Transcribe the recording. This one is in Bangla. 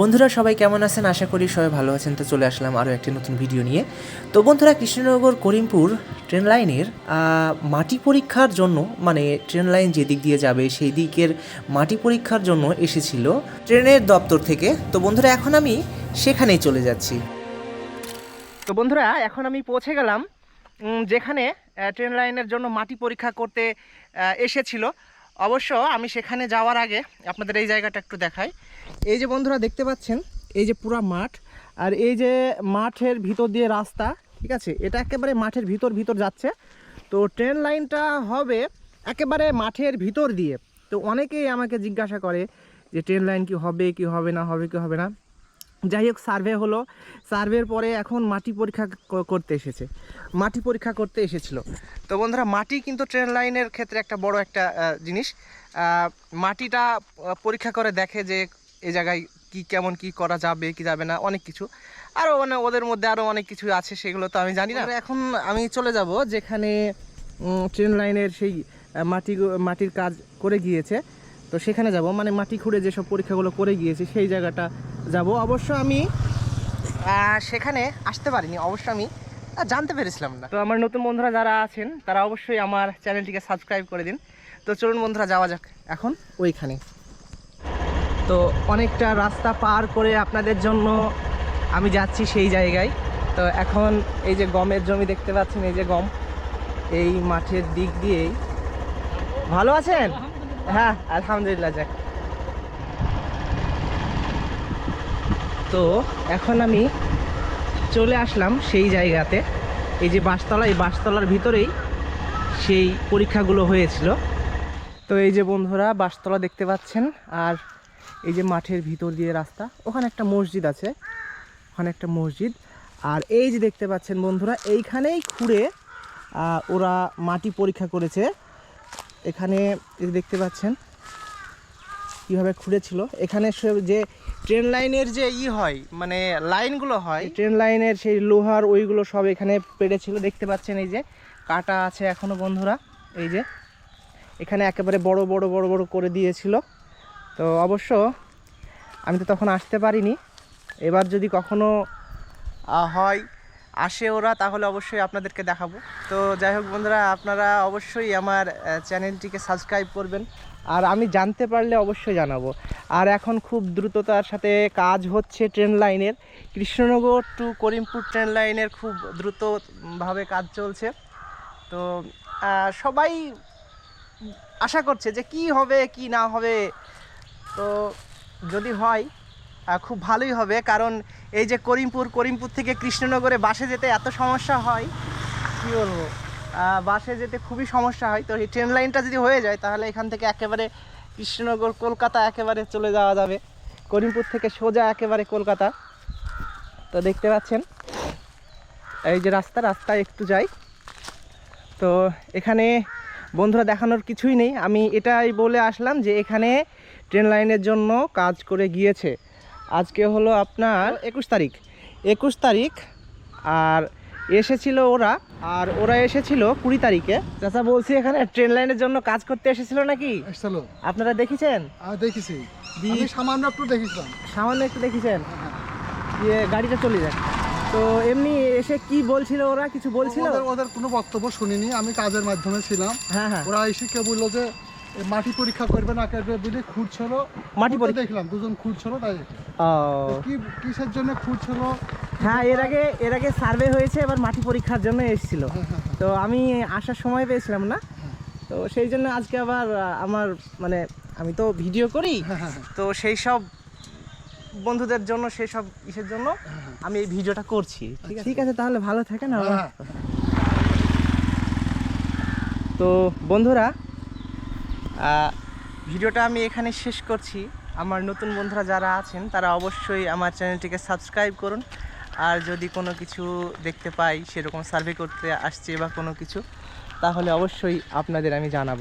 বন্ধুরা, সবাই কেমন আছেন? আশা করি সবাই ভালো আছেন। তো চলে আসলাম আরও একটি নতুন ভিডিও নিয়ে। তো বন্ধুরা, কৃষ্ণনগর করিমপুর ট্রেন লাইনের মাটি পরীক্ষার জন্য মানে ট্রেন লাইন যেদিক দিয়ে যাবে, সেই দিকের মাটি পরীক্ষার জন্য এসেছিল ট্রেনের দপ্তর থেকে। তো বন্ধুরা, এখন আমি সেখানেই চলে যাচ্ছি। তো বন্ধুরা, এখন আমি পৌঁছে গেলাম যেখানে ট্রেন লাইনের জন্য মাটি পরীক্ষা করতে এসেছিল। অবশ্য আমি সেখানে যাওয়ার আগে আপনাদের এই জায়গাটা একটু দেখাই। এই যে বন্ধুরা দেখতে পাচ্ছেন, এই যে পুরা মাঠ, আর এই যে মাঠের ভিতর দিয়ে রাস্তা, ঠিক আছে? এটা একেবারে মাঠের ভিতর ভিতর যাচ্ছে। তো ট্রেন লাইনটা হবে একেবারে মাঠের ভিতর দিয়ে। তো অনেকেই আমাকে জিজ্ঞাসা করে যে ট্রেন লাইন কি হবে কি হবে না, হবে, কি হবে না। যাই হোক সার্ভে হলো। সার্ভের পরে এখন মাটি পরীক্ষা করতে এসেছে। মাটি পরীক্ষা করতে এসেছিল। তো বন্ধুরা, মাটি কিন্তু ট্রেন লাইনের ক্ষেত্রে একটা বড় একটা জিনিস। মাটিটা পরীক্ষা করে দেখে যে এ জায়গায় কি কেমন কি করা যাবে, কি যাবে না, অনেক কিছু। আরও মানে ওদের মধ্যে আরও অনেক কিছু আছে, সেগুলো তো আমি জানি না। এখন আমি চলে যাব যেখানে ট্রেন লাইনের সেই মাটি মাটির কাজ করে গিয়েছে। তো সেখানে যাব। মানে মাটি খুঁড়ে যেসব পরীক্ষাগুলো করে গিয়েছে, সেই জায়গাটা যাব। অবশ্য আমি সেখানে আসতে পারিনি, অবশ্য আমি জানতে পেরেছিলাম না। তো আমার নতুন বন্ধুরা যারা আছেন, তারা অবশ্যই আমার চ্যানেলটিকে সাবস্ক্রাইব করে দিন। তো চলুন বন্ধুরা, যাওয়া যাক এখন ওইখানে। তো অনেকটা রাস্তা পার করে আপনাদের জন্য আমি যাচ্ছি সেই জায়গায়। তো এখন এই যে গমের জমি দেখতে পাচ্ছেন, এই যে গম, এই মাঠের দিক দিয়েই। ভালো আছেন? হ্যাঁ আলহামদুলিল্লাহ, যাক। তো এখন আমি চলে আসলাম সেই জায়গাতে। এই যে বাসতলা, এই বাসতলার ভিতরেই সেই পরীক্ষাগুলো হয়েছিল। তো এই যে বন্ধুরা, বাসতলা দেখতে পাচ্ছেন, আর এই যে মাঠের ভিতর দিয়ে রাস্তা, ওখানে একটা মসজিদ আছে। ওখানে একটা মসজিদ। আর এই যে দেখতে পাচ্ছেন বন্ধুরা, এইখানেই খুঁড়ে ওরা মাটি পরীক্ষা করেছে। এখানে দেখতে পাচ্ছেন কীভাবে খুঁড়েছিল। এখানে যে ট্রেন লাইনের যে ই হয় মানে লাইনগুলো হয় ট্রেন লাইনের সেই লোহার ওইগুলো সব এখানে পেড়েছিল দেখতে পাচ্ছেন এই যে কাটা আছে এখনও বন্ধুরা। এই যে এখানে একেবারে বড় বড় বড় বড় করে দিয়েছিল। তো অবশ্য আমি তো তখন আসতে পারিনি। এবার যদি কখনো হয় আসে ওরা, তাহলে অবশ্যই আপনাদেরকে দেখাবো। তো যাই হোক বন্ধুরা, আপনারা অবশ্যই আমার চ্যানেলটিকে সাবস্ক্রাইব করবেন। আর আমি জানতে পারলে অবশ্যই জানাব। আর এখন খুব দ্রুততার সাথে কাজ হচ্ছে ট্রেন লাইনের। কৃষ্ণনগর টু করিমপুর ট্রেন লাইনের খুব দ্রুতভাবে কাজ চলছে। তো সবাই আশা করছে যে কি হবে, কি না হবে। তো যদি হয় খুব ভালোই হবে। কারণ এই যে করিমপুর করিমপুর থেকে কৃষ্ণনগরে বাসে যেতে এত সমস্যা হয়, কি বলব? বাসে যেতে খুবই সমস্যা হয়। তো এই ট্রেন লাইনটা যদি হয়ে যায়, তাহলে এখান থেকে একেবারে কৃষ্ণনগর, কলকাতা একেবারে চলে যাওয়া যাবে। করিমপুর থেকে সোজা একেবারে কলকাতা। তো দেখতে পাচ্ছেন, এই যে রাস্তা, রাস্তায় একটু যাই। তো এখানে বন্ধুরা দেখানোর কিছুই নেই। আমি এটাই বলে আসলাম যে এখানে ট্রেন লাইনের জন্য কাজ করে গিয়েছে। আজকে হলো আপনার একুশ তারিখ। একুশ তারিখ আর এসেছিল ওরা আর ওরা এসেছিল কুড়ি তারিখে। চাচা বলছি এখানে ট্রেন লাইনের জন্য কাজ করতে এসেছিল নাকি? আপনারা দেখেছেন? দেখেছি। সামান্য একটু দেখেছিলাম। সামান্য একটু দেখেছেন? দিয়ে গাড়িটা চলে যায় তো এমনি এসে কি বলছিল ওরা? কিছু বলছিল? ওদের ওদের কোনো বক্তব্য শুনিনি। আমি কাজের মাধ্যমে ছিলাম। হ্যাঁ হ্যাঁ। ওরা এসে কে বলল যে মাটি পরীক্ষা করবে না করবে বলে খুঁড়ছিল। মাটি পরীক্ষা? দেখলাম দুজন খুঁড়ছিল তাই কি কিসের জন্য খুঁড়ছিল? হ্যাঁ এর আগে এর আগে সার্ভে হয়েছে এবার মাটি পরীক্ষার জন্য এসেছিল। হ্যাঁ, হ্যাঁ, হ্যাঁ। তো আমি আসার সময় পেয়েছিলাম না। তো সেই জন্য আজকে আবার আমার মানে আমি তো ভিডিও করি। তো সেই সব বন্ধুদের জন্য সেই সব ইসের জন্য আমি এই ভিডিওটা করছি। ঠিক আছে? ঠিক আছে। তাহলে ভালো থাকেন আমার হ্যাঁ, তো বন্ধুরা ভিডিওটা আমি এখানে শেষ করছি। আমার নতুন বন্ধুরা যারা আছেন, তারা অবশ্যই আমার চ্যানেলটিকে সাবস্ক্রাইব করুন। আর যদি কোনো কিছু দেখতে পাই, সেরকম সার্ভে করতে আসছে বা কোনো কিছু, তাহলে অবশ্যই আপনাদের আমি জানাব।